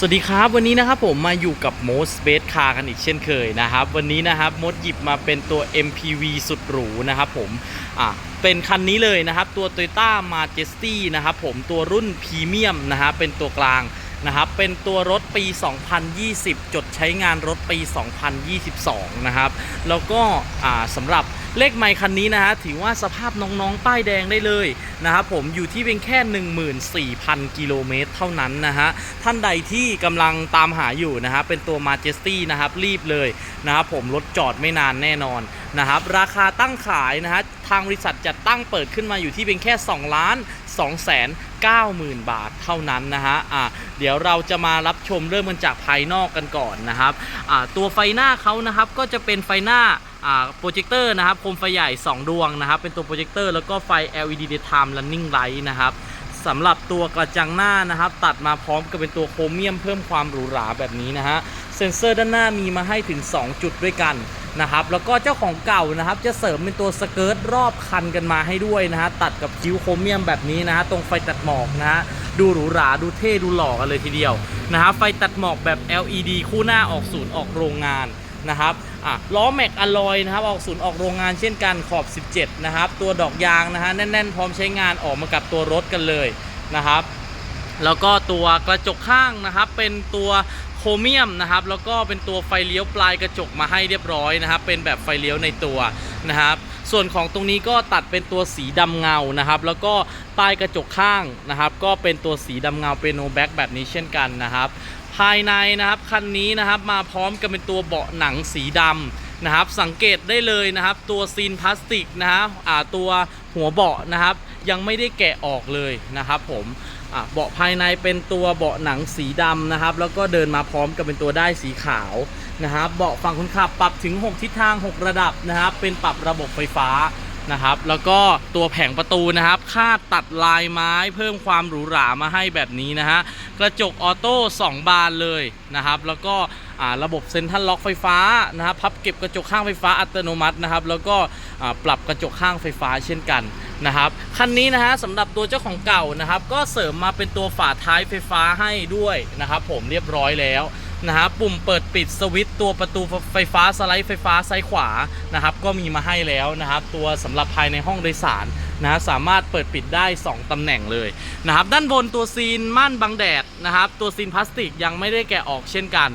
สวัสดีครับวันนี้นะครับผมมาอยู่กับ Most Best Car กันอีกเช่นเคยนะครับวันนี้นะครับมดหยิบมาเป็นตัว MPV สุดหรูนะครับผมอะเป็นคันนี้เลยนะครับตัว Toyota Majesty นะครับผมตัวรุ่นพรีเมียมนะฮะเป็นตัวกลางนะครับเป็นตัวรถปี 2020 จดใช้งานรถปี 2022 นะครับแล้วก็อ่าสำหรับ เลขไมค์คันนี้นะฮะถือว่าสภาพน้องๆ ป้ายแดงได้เลยนะครับผมอยู่ที่เพียงแค่ 14,000 กิโลเมตรเท่านั้นนะฮะท่านใดที่กำลังตามหาอยู่นะครับเป็นตัว Majesty นะครับรีบเลยนะครับผมรถจอดไม่นานแน่นอนนะครับราคาตั้งขายนะฮะ ทางบริษัทจัดตั้งเปิดขึ้นมาอยู่ที่เพียงแค่ 2 ล้าน2แสน90,000 บาทเท่านั้นนะฮะอะเดี๋ยวเราจะมารับชมเริ่มกันจากภายนอกกันก่อนนะครับอะตัวไฟหน้าเขานะครับก็จะเป็นไฟหน้าอ่าโปรเจคเตอร์นะครับโคมไฟใหญ่ 2 ดวงนะครับ เป็นตัวโปรเจคเตอร์แล้วก็ไฟ LED daytime running light นะครับสำหรับตัวกระจังหน้านะครับ ตัดมาพร้อมกับเป็นตัวโครเมียมเพิ่มความหรูหราแบบนี้นะฮะเซ็นเซอร์ด้านหน้ามีมาให้ถึง 2 จุดด้วยกัน นะครับแล้วก็เจ้าของเก่านะครับจะเสริมเป็นตัวสเกิร์ตรอบคันกันมาให้ด้วยนะฮะตัดกับคิ้วโครเมียมแบบนี้นะฮะตรงไฟตัดหมอกนะฮะดูหรูหราดูเท่ดูหล่อกันเลยทีเดียวนะฮะไฟตัดหมอกแบบ LED คู่หน้าออกศูนย์ออกโรงงานนะครับอะล้อแม็กอลลอยนะครับออกศูนย์ออกโรงงานเช่นกันขอบ 17 นะครับ ตัวดอกยางนะฮะแน่น ๆ พร้อมใช้งานออกมากับตัวรถกันเลยนะครับ แล้วก็ตัวกระจกข้างนะครับเป็นตัว ครเมียมนะครับแล้วก็เป็นตัวไฟเลี้ยวปลายกระจกมาให้เรียบร้อยนะครับ เป็นแบบไฟเลี้ยวในตัวนะครับส่วนของตรงนี้ก็ตัดเป็นตัวสีดำเงานะครับ แล้วก็ใต้กระจกข้างนะครับ ก็เป็นตัวสีดำเงาเป็นโนแบ็กแบบนี้เช่นกันนะครับ ภายในนะครับคันนี้นะครับมาพร้อมกับเป็นตัวเบาะหนังสีดำนะครับ สังเกตได้เลยนะครับ ตัวซีนพลาสติกนะฮะตัวหัวเบาะนะครับ ยังไม่ได้แกะออกเลยนะครับผมเบาะภายในเป็นตัวเบาะหนังสีดำนะครับ แล้วก็เดินมาพร้อมกับเป็นตัวได้สีขาวนะครับเบาะฝั่งคนขับปรับถึง 6 ทิศทาง 6 ระดับนะครับ เป็นปรับระบบไฟฟ้านะครับแล้วก็ตัวแผงประตูนะครับคาดตัดลายไม้เพิ่มความหรูหรามาให้แบบนี้นะฮะกระจกออโต้2บานเลยนะครับ แล้วก็ระบบเซ็นทรัลล็อกไฟฟ้านะครับพับเก็บกระจกข้างไฟฟ้าอัตโนมัตินะครับ แล้วก็ปรับกระจกข้างไฟฟ้าเช่นกัน นะครับคันนี้นะฮะสำหรับตัวเจ้าของเก่านะครับ ก็เสริมมาเป็นตัวฝาท้ายไฟฟ้าให้ด้วยนะครับ ผมเรียบร้อยแล้วนะฮะปุ่มเปิดปิดสวิตตัวประตูไฟฟ้าสไลด์ไฟฟ้าซ้ายขวานะครับ ก็มีมาให้แล้วนะครับ ตัวสำหรับภายในห้องโดยสารนะฮะสามารถเปิดปิดได้ 2ตำแหน่งเลยนะครับ ด้านบนตัวซีนม่านบังแดดนะครับ ตัวซีนพลาสติกยังไม่ได้แกะออกเช่นกัน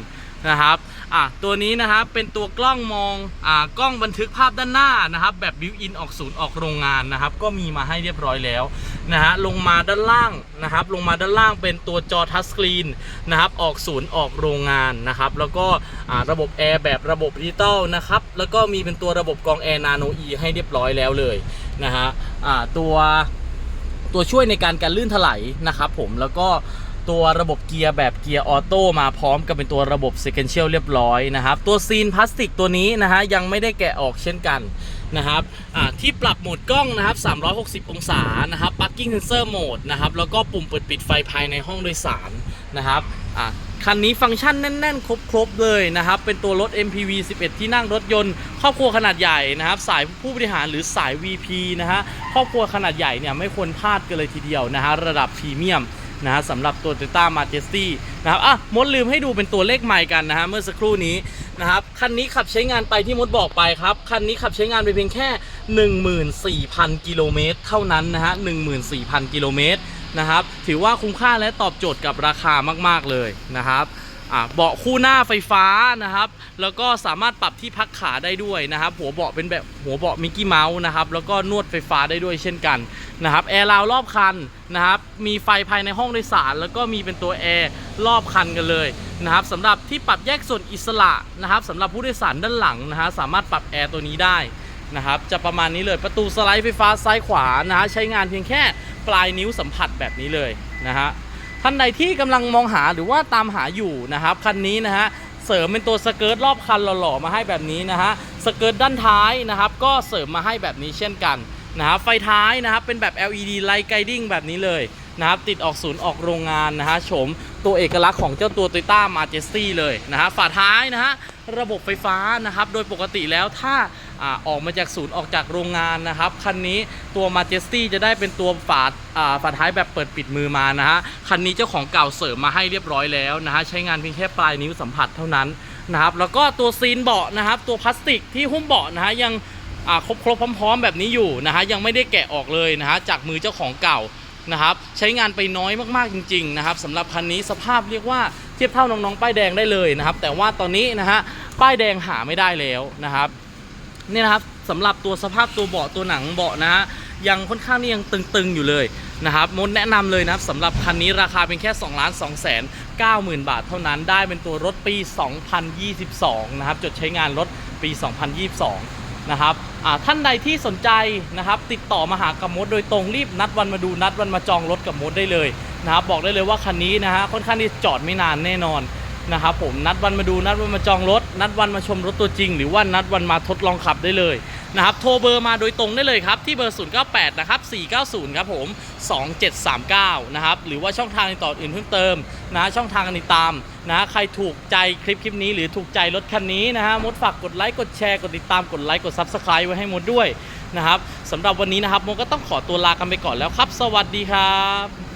นะครับ อะตัวนี้นะครับเป็นตัวกล้องมองอ่ากล้องบันทึกภาพด้านหน้านะครับ แบบบิวอินออกศูนย์ออกโรงงานนะครับ ก็มีมาให้เรียบร้อยแล้วนะฮะลงมาด้านล่างนะครับ ลงมาด้านล่างเป็นตัวจอทัชสกรีนนะครับออกศูนย์ออกโรงงานนะครับ แล้วก็อ่าระบบแอร์แบบระบบดิจิตอลนะครับแล้วก็มีเป็นตัวระบบกองแอร์นาโนอีให้เรียบร้อยแล้วเลยนะฮะอ่าตัวตัวช่วยในการการลื่นถลายนะครับผมแล้วก็ ตัวระบบเกียร์แบบเกียร์ออโต้มาพร้อมกับเป็นตัวระบบ sequential เรียบร้อยนะครับ ตัวซีนพลาสติกตัวนี้นะฮะยังไม่ได้แกะออกเช่นกันนะครับอ่าที่ปรับโหมดกล้องนะครับ 360 องศานะครับ parking sensor mode นะครับ แล้วก็ปุ่มเปิดปิดไฟภายในห้องโดยสารนะครับอ่าคันนี้ฟังก์ชันแน่น ๆ ครบ ๆ เลยนะครับ เป็นตัวรถ MPV 11 ที่นั่งรถยนต์ ครอบครัวขนาดใหญ่นะครับ สายผู้บริหารหรือสาย VP นะฮะ ครอบครัวขนาดใหญ่เนี่ยไม่ควรพลาดกันเลยทีเดียวนะฮะ ระดับพรีเมียม นะฮะสำหรับตัว Toyota Majesty นะครับอะมดลืมให้ดูเป็นตัวเลขใหม่กันนะฮะเมื่อสักครู่นี้นะครับคันนี้ขับใช้งานไปที่มดบอกไปครับ คันนี้ขับใช้งานไปเพียงแค่ 14,000 กิโลเมตรเท่านั้นนะฮะ14,000 กิโลเมตรนะครับถือว่าคุ้มค่าและตอบโจทย์กับราคามาก ๆ เลยนะครับ เบาะคู่หน้าไฟฟ้านะครับ แล้วก็สามารถปรับที่พักขาได้ด้วยนะครับ หัวเบาะเป็นแบบหัวเบาะมิกกี้เมาส์นะครับ แล้วก็นวดไฟฟ้าได้ด้วยเช่นกันนะครับ แอร์ราวรอบคันนะครับ มีไฟภายในห้องโดยสาร แล้วก็มีเป็นตัวแอร์รอบคันกันเลยนะครับสำหรับที่ปรับแยกส่วนอิสระนะครับสำหรับผู้โดยสารด้านหลังนะฮะสามารถปรับแอร์ตัวนี้ได้นะครับ จะประมาณนี้เลยประตูสไลด์ไฟฟ้าซ้ายขวานะฮะใช้งานเพียงแค่ปลายนิ้วสัมผัสแบบนี้เลยนะฮะ ท่านใดที่กำลังมองหาหรือว่าตามหาอยู่นะครับคันนี้นะฮะเสริมเป็นตัวสเกิร์ตรอบคันหล่อๆมาให้แบบนี้นะฮะสเกิร์ตด้านท้ายนะครับก็เสริมมาให้แบบนี้เช่นกันนะครับไฟท้ายนะครับเป็นแบบ LED Light Guiding แบบนี้เลยนะครับติดออกศูนย์ออกโรงงานนะฮะโฉมตัวเอกลักษณ์ของเจ้าตัว Toyota Majesty เลยนะฮะฝาท้ายนะฮะระบบไฟฟ้านะครับโดยปกติแล้วถ้า อออกมาจากศูนย์ออกจากโรงงานนะครับคันนี้ตัว Majesty จะได้เป็นตัวฝาฝาท้ายแบบเปิดปิดมือมานะฮะคันนี้เจ้าของเก่าเสริมมาให้เรียบร้อยแล้วนะฮะใช้งานเพียงแค่ปลายนิ้วสัมผัสเท่านั้นนะครับแล้วก็ตัวซีนเบาะนะครับตัวพลาสติกที่หุ้มเบาะนะฮะยังครบครบพร้อม ๆ แบบนี้อยู่นะฮะยังไม่ได้แกะออกเลยนะฮะจากมือเจ้าของเก่านะครับใช้งานไปน้อยมากๆจริงๆนะครับสำหรับคันนี้สภาพเรียกว่าเทียบเท่าน้องๆป้ายแดงได้เลยนะครับแต่ว่าตอนนี้นะฮะป้ายแดงหาไม่ได้แล้วนะครับ นี่นะครับสำหรับตัวสภาพตัวเบาะตัวหนังเบาะนะฮะยังค่อนข้างนี่ยังตึงๆอยู่เลยนะครับมดแนะนำเลยนะครับสำหรับคันนี้ราคาเป็นแค่2ล้าน2แสน9หมื่นบาทเท่านั้นได้เป็นตัวรถปี 2022 นะครับจดใช้งานรถปี 2022 นะครับท่านใดที่สนใจนะครับติดต่อมาหากับมดโดยตรงรีบนัดวันมาดูนัดวันมาจองรถกับมดได้เลยนะครับบอกได้เลยว่าคันนี้นะฮะค่อนข้างที่จอดไม่นานแน่นอน นะครับผมนัดวันมาดูนัดวันมาจองรถ นัดวันมาชมรถตัวจริง หรือว่านัดวันมาทดลองขับได้เลยนะครับโทรเบอร์มาโดยตรงได้เลยครับ ที่เบอร์ 098 นะครับ 490 ครับผม 2739 นะครับ หรือว่าช่องทางติดต่ออื่นเพิ่มเติมนะช่องทางการติดตามนะใครถูกใจคลิปคลิปนี้หรือถูกใจรถคันนี้นะฮะมดฝากกดไลค์กดแชร์กดติดตามกดไลค์กด Subscribe ไว้ให้มดด้วยนะครับสำหรับวันนี้นะครับมดก็ต้องขอตัวลากันไปก่อนแล้วครับ สวัสดีครับ